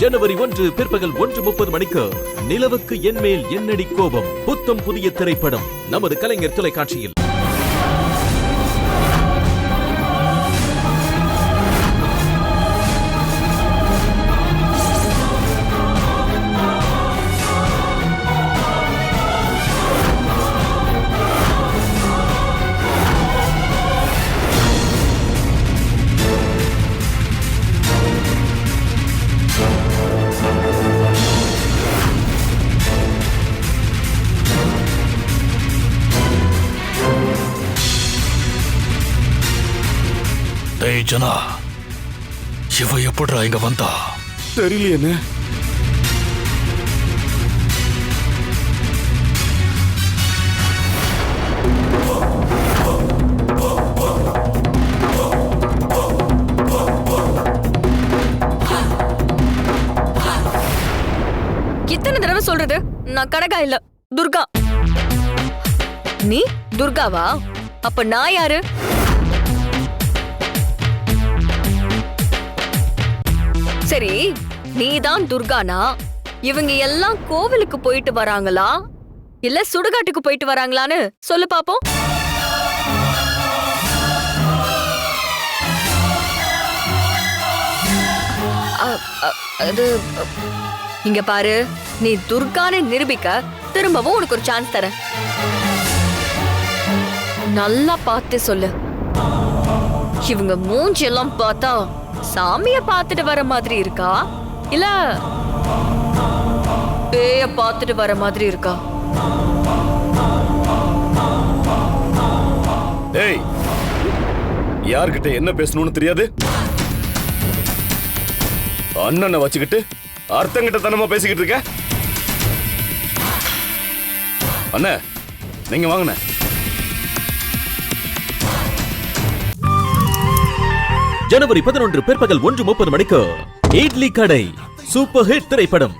ஜனவரி ஒன்று பிற்பகல் ஒன்று முப்பது மணிக்கு நிலவுக்கு என்மேல் என்னடி கோபம்? புத்தம் புதிய திரைப்படம். நமது கலைஞர் தொலைக்காட்சியில். டேய் ஜனா இவ எப்படிடா இங்க வந்தா தெரியலையேண்ணே இத்தனை தடவை சொல்றது? நான் கனகா இல்ல துர்கா. நீ துர்காவா? அப்ப நான் யாரு? சரி நீதான் துர்கானா? இவங்க எல்லாம் கோவிலுக்கு போயிட்டு வராங்களா? இல்ல சுடுகாட்டுக்கு போயிட்டு வராங்களான்னு சொல்லு பாப்போம். அது இங்க பாரு நீ துர்கான்னு நிரூபிக்க திரும்பவும் உனக்கு ஒரு சான்ஸ் தரேன். நல்லா பார்த்து சொல்லு. இவங்க மூஞ்சி எல்லாம் பார்த்தா சாமிய பார்த்துட்டு வர மாதிரி இருக்கா? இல்ல பேய பார்த்துட்டு வர மாதிரி இருக்கா? டேய் யார்கிட்ட என்ன பேசணும்னு தெரியாது? அண்ணனை வச்சுக்கிட்டு அர்த்தங்கிட்ட தனமா பேசிக்கிட்டு இருக்க? அண்ணா நீங்க வாங்கண்ணே. ஜனவரி பதினொன்று பிற்பகல் ஒன்று முப்பது மணிக்கு. இட்லி கடை. சூப்பர் ஹிட் திரைப்படம்.